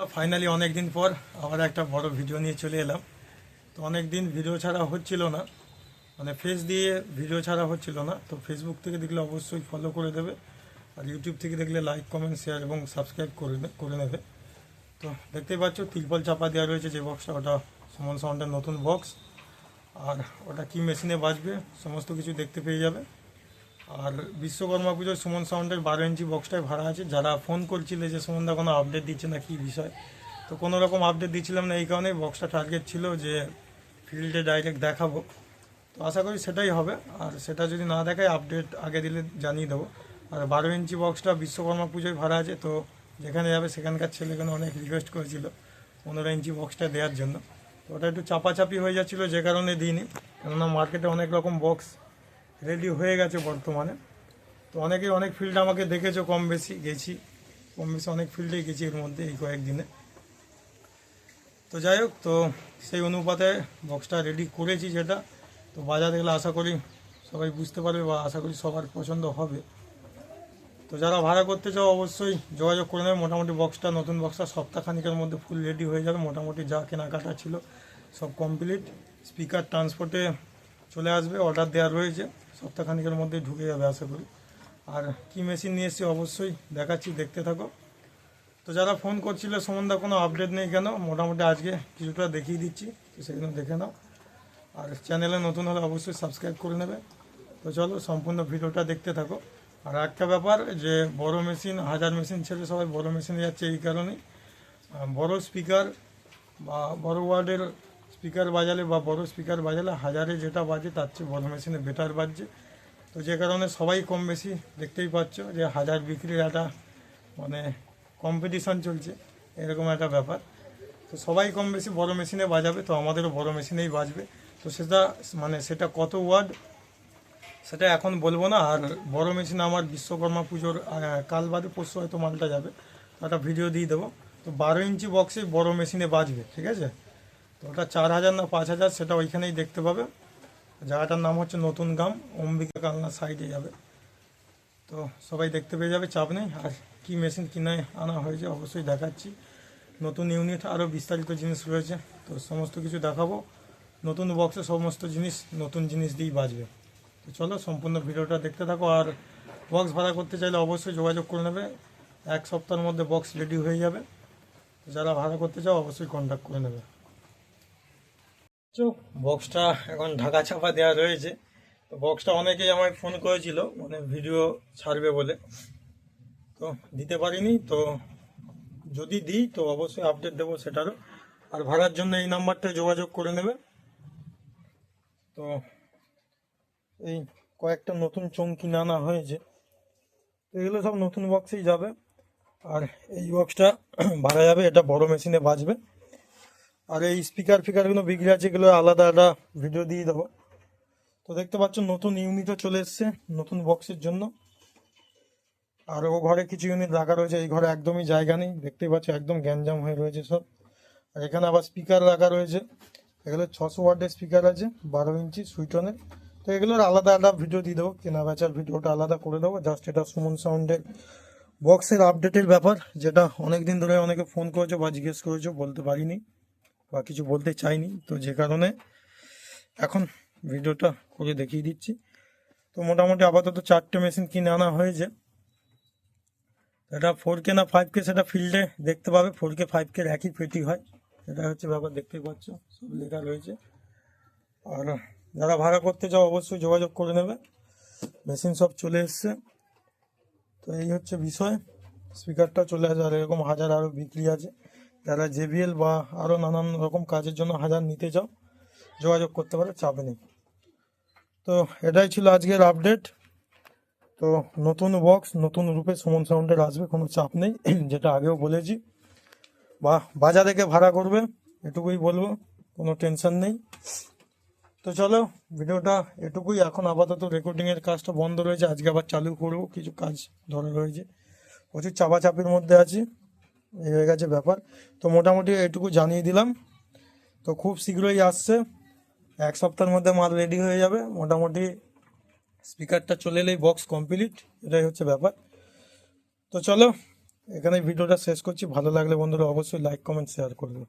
Finally অনেক দিন পর আবার একটা বড় ভিডিও নিয়ে চলে এলাম। তো অনেক দিন ভিডিও ছাড়া হচ্ছিল না। মানে ফেস দিয়ে ভিডিও ছাড়া হচ্ছিল না। তো ফেসবুক থেকে দেখলে অবশ্যই ফলো করে দেবে। আর ইউটিউব থেকে দেখলে লাইক কমেন্ট শেয়ার এবং সাবস্ক্রাইব করে করে নেবে। তো দেখতেই পাচ্ছ, তিরপল চাপা দেওয়া রয়েছে যে বক্সটা ওটা সুমন সাউন্ডের নতুন বক্স আর ওটা কি মেশিনে বাজবে, সমস্ত কিছু দেখতে পেয়ে যাবে। আর বিশ্বকর্মা পুজোর সুমন সাউন্ডের বারো ইঞ্চি বক্সটাই ভাড়া আছে। যারা ফোন করছিলে যে সুমনদা কোনো আপডেট দিচ্ছে না, কী বিষয়? তো কোনো রকম আপডেট দিচ্ছিলাম না, এই কারণে বক্সটা টার্গেট ছিল যে ফিল্ডে ডাইরেক্ট দেখাবো। তো আশা করি সেটাই হবে। আর সেটা যদি না দেখায় আপডেট আগে দিলে জানিয়ে দেবো। আর বারো ইঞ্চি বক্সটা বিশ্বকর্মা পুজোয় ভাড়া আছে, তো যেখানে যাবে সেখানকার ছেলেগুলো অনেক রিকোয়েস্ট করেছিল পনেরো ইঞ্চি বক্সটা দেওয়ার জন্য। তো ওটা একটু চাপাচাপি হয়ে যাচ্ছিল যে কারণে দিইনি। কেননা মার্কেটে অনেক রকম বক্স রেডি হয়ে গেছে বর্তমানে। তো অনেকে অনেক ফিল্ড আমাকে দেখেছ কম বেশি গেছি। কম বেশি অনেক ফিল্ডেই গেছি এর মধ্যে এই কয়েকদিনে। তো যাই হোক, তো সেই অনুপাতে বক্সটা রেডি করেছি যেটা। তো বাজারে গেলে আশা করি সবাই বুঝতে পারবে বা আশা করি সবার পছন্দ হবে। তো যারা ভাড়া করতে চাও অবশ্যই যোগাযোগ করে নেবে। মোটামুটি বক্সটা নতুন বক্সটা সপ্তাহখানিকের মধ্যে ফুল রেডি হয়ে যাবে। মোটামুটি যা কেনাকাটা ছিল সব কমপ্লিট স্পিকার ট্রান্সপোর্টে চলে আসবে অর্ডার দেওয়া রয়েছে। সপ্তাহখানিকের মধ্যেই ঢুকে যাবে, আশা করি। আর কি মেশিন নিয়ে এসেছি অবশ্যই দেখাচ্ছি, দেখতে থাকো। তো যারা ফোন করছিল, সম্বন্ধে কোনো আপডেট নেই কেন? মোটামুটি আজকে কিছুটা দেখিয়ে দিচ্ছি, তো সেগুলো দেখে নাও। আর চ্যানেলে নতুন হলে অবশ্যই সাবস্ক্রাইব করে নেবে। তো চলো, সম্পূর্ণ ভিডিওটা দেখতে থাকো। আর একটা ব্যাপার, যে বড় মেশিন, হাজার মেশিন ছেড়ে সবাই বড় মেশিনে যাচ্ছে এই কারণেই। বড় স্পিকার বা বড় ওয়ার্ডের স্পিকার বাজালে বা বড় স্পিকার বাজালে হাজারে যেটা বাজে তার চেয়ে বড় মেশিনে বেটার বাজছে। তো যে কারণে সবাই কম বেশি দেখতেই পাচ্ছ যে হাজার বিক্রির একটা মানে কম্পিটিশন চলছে। এরকম একটা ব্যাপার। তো সবাই কম বেশি বড় মেশিনে বাজাবে, তো আমাদেরও বড় মেশিনেই বাজবে। তো সেটা মানে সেটা কত ওয়ার্ড, সেটা এখন বলব না। আর বড় মেশিন আমার বিশ্বকর্মা পুজোর কাল বাদে পরশু হয়তো মালটা যাবে। একটা ভিডিও দিয়ে দেবো। তো বারো ইঞ্চি বক্সে বড় মেশিনে বাজবে, ঠিক আছে? ওটা চার হাজার না পাঁচ হাজার সেটা ওইখানেই দেখতে পাবে। জায়গাটার নাম হচ্ছে নতুন গ্রাম, অম্বিকা কালনা সাইডে যাবে। তো সবাই দেখতে পেয়ে যাবে, চাপ নেই। আর কী মেশিন কিনে আনা হয়েছে অবশ্যই দেখাচ্ছি। নতুন ইউনিট আরও বিস্তারিত জিনিস রয়েছে, তো সমস্ত কিছু দেখাবো। নতুন বক্সে সমস্ত জিনিস, নতুন জিনিস দিয়েই বাজবে। তো চলো সম্পূর্ণ ভিডিওটা দেখতে থাকো। আর বক্স ভাড়া করতে চাইলে অবশ্যই যোগাযোগ করে নেবে। এক সপ্তাহের মধ্যে বক্স রেডি হয়ে যাবে। যারা ভাড়া করতে চাও, অবশ্যই কন্ট্যাক্ট করে নেবে। বক্সটা এখন ঢাকা চাপা দেওয়া রয়েছে। তো বক্সটা অনেকেই আমায় ফোন করেছিল মানে ভিডিও ছাড়বে বলে। তো দিতে পারিনি, তো যদি দিই, তো অবশ্যই আপডেট দেবো সেটারও। আর ভাড়ার জন্য এই নাম্বারটায় যোগাযোগ করে নেবে তো এই কয়েকটা নতুন চমকি আনা হয়েছে। তো এগুলো সব নতুন বক্সেই যাবে। আর এই বক্সটা ভাড়া যাবে, এটা বড় মেশিনে বাজবে। আর এই স্পিকার ফিকারগুলো বিক্রি আছে, এগুলো আলাদা আলাদা ভিডিও দিয়ে দেবো। তো দেখতে পাচ্ছ, নতুন ইউনিটও চলে এসছে, নতুন বক্সের জন্য। আর ও ঘরে কিছু ইউনিট রাখা রয়েছে, এই ঘরে একদমই জায়গা নেই, দেখতেই পাচ্ছ, একদম গ্যাঞ্জাম হয়ে রয়েছে সব। আর এখানে আবার স্পিকার রাখা রয়েছে, এগুলো ছশো ওয়ার্ডের স্পিকার আছে, বারো ইঞ্চি সুইটনের তো এগুলোর আলাদা আলাদা ভিডিও দিয়ে দেবো, কেনা বেচার ভিডিওটা আলাদা করে দেবো জাস্ট এটা সুমন সাউন্ডের বক্সের আপডেটের ব্যাপার, যেটা অনেক দিন ধরে অনেকে ফোন করেছ বা জিজ্ঞেস করেছ, বলতে পারিনি। বা কিছু বলতে চাইনি। তো যে কারণে এখন ভিডিওটা করে দেখিয়ে দিচ্ছি। তো মোটামুটি আপাতত চারটে মেশিন কিনে আনা হয়েছে। এটা ফোর কে না ফাইভ কে সেটা ফিল্ডে দেখতে পাবে। ফোর কে ফাইভ কে একই পেটি হয়। এটা হচ্ছে ব্যাপার দেখতে পাচ্ছ, সব লেখা রয়েছে। আর যারা ভাড়া করতে চাও অবশ্যই যোগাযোগ করে নেবে। মেশিন সব চলে এসছে। তো এই হচ্ছে বিষয়। স্পিকারটা চলে আসে, আর এরকম হাজার আরও বিক্রি আছে। যারা জেবিএল বা আরও নানান রকম কাজের জন্য হাজার নিতে চাও, যোগাযোগ করতে পারে, চাপ নেই। তো এটাই ছিল আজকের আপডেট তো নতুন বক্স নতুন রূপে সুমন সাউন্ডের আসবে, কোনো চাপ নেই, যেটা আগেও বলেছি। বা বাজার থেকে ভাড়া করবে, এটুকুই বলব, কোনো টেনশন নেই। তো চলো, ভিডিওটা এটুকুই। এখন আপাতত রেকর্ডিংয়ের কাজটা বন্ধ রয়েছে, আজকে আবার চালু করব, কিছু কাজ ধরা রয়েছে। প্রচুর চাপাচাপির মধ্যে আছি। এই হয়ে গেছে ব্যাপার। তো মোটামুটি এটুকু জানিয়ে দিলাম। তো খুব শীঘ্রই আসছে। এক সপ্তাহের মধ্যে মাল রেডি হয়ে যাবে। মোটামুটি স্পিকারটা চলে এলেই বক্স কমপ্লিট এটাই হচ্ছে ব্যাপার। তো চলো এখানে ভিডিওটা শেষ করছি। ভালো লাগলে বন্ধুরা অবশ্যই লাইক কমেন্ট শেয়ার করবে।